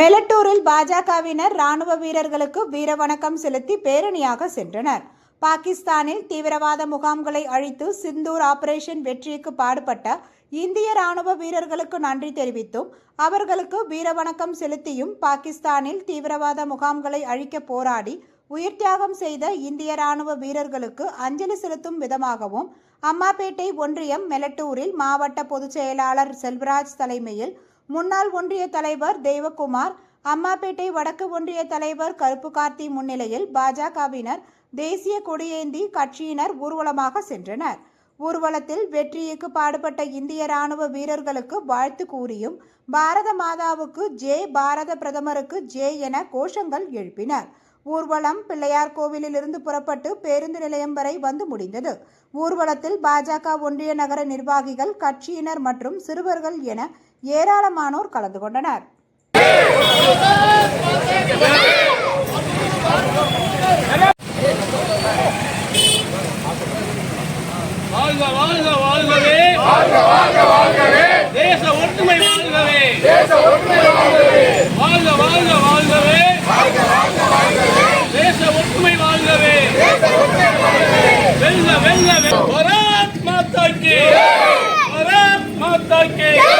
மெலட்டூரில் பாஜகவினர் ராணுவ வீரர்களுக்கு வீரவணக்கம் செலுத்தி பேரணியாக சென்றனர். பாகிஸ்தானில் தீவிரவாத முகாம்களை அழித்து சிந்தூர் ஆபரேஷன் வெற்றிக்கு பாடுபட்ட இந்திய ராணுவ வீரர்களுக்கு நன்றி தெரிவித்தும் அவர்களுக்கு வீரவணக்கம் செலுத்தியும் பாகிஸ்தானில் தீவிரவாத முகாம்களை அழிக்க போராடி உயிர் தியாகம் செய்த இந்திய ராணுவ வீரர்களுக்கு அஞ்சலி செலுத்தும் விதமாகவும் அம்மாப்பேட்டை ஒன்றியம் மெலட்டூரில் மாவட்ட பொதுச் செயலாளர் செல்வராஜ் தலைமையில் முன்னாள் ஒன்றிய தலைவர் தெய்வகுமார் அம்மாப்பேட்டை வடக்கு ஒன்றிய தலைவர் கருப்பு கார்த்தி முன்னிலையில் பாஜகவினர் தேசிய கொடியேந்தி கட்சியினர் ஊர்வலமாக சென்றனர். ஊர்வலத்தில் வெற்றிக்கு பாடுபட்ட இந்திய ராணுவ வீரர்களுக்கு வாழ்த்து கூறியும் பாரத மாதாவுக்கு ஜே பாரத பிரதமருக்கு ஜே என கோஷங்கள் எழுப்பினர். ஊர்வலம் பிள்ளையார் கோவிலிலிருந்து புறப்பட்டு பேருந்து நிலையம் வரை வந்து முடிந்தது. ஊர்வலத்தில் பாஜக ஒன்றிய நகர நிர்வாகிகள் கட்சியினர் மற்றும் சிறுவர்கள் என ஏராளமானோர் கலந்து கொண்டனர். வாழ்க வாழ்க வாழ்கவே. வாழ்க வாழ்க வாழ்கவே donkey!